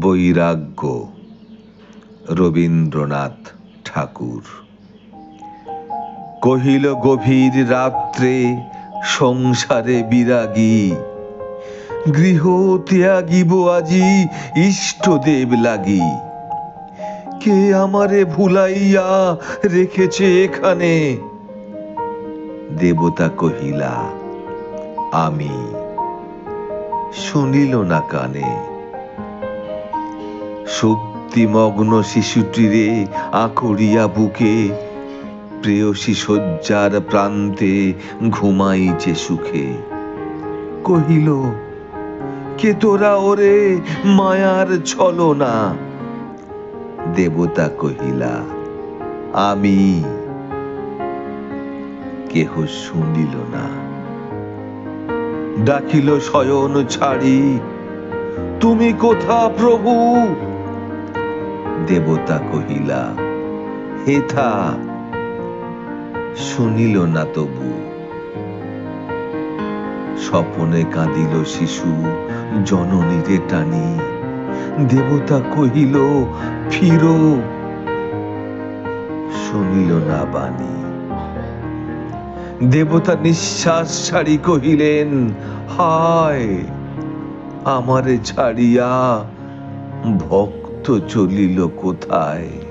বৈরাগ্য। রবীন্দ্রনাথ ঠাকুর। কহিল, গভীর রাত্রে সংসারে বিরাগী গৃহ ত্যাগিব আজি ইষ্টদেব লাগি। কে আমারে ভুলাইয়া রেখেছে এখানে? দেবতা কহিলা, আমি শুনিল না কানে সুপ্তিমগ্ন শিশুটিরে আকড়িয়া বুকে প্রেয়সী শয্যার প্রান্তে ঘুমাই যে সুখে। কহিল, কে তোরা ওরে মায়ার ছলনা? দেবতা কহিলা, আমি কেহ শুনিল না। ডাকিল, শয়ন ছাড়ি, তুমি কোথা প্রভু? দেবতা কহিলা হেথা শুনিল না তবু। স্বপনে কাঁদিল শিশু, জননীরে টানি। দেবতা কহিল, ফিরো, শুনিল না বাণী। দেবতা নিঃশ্বাস ছাড়ি কহিলেন, হায়, আমারে ছাড়িয়া ভক্ত চলিল কোথায়?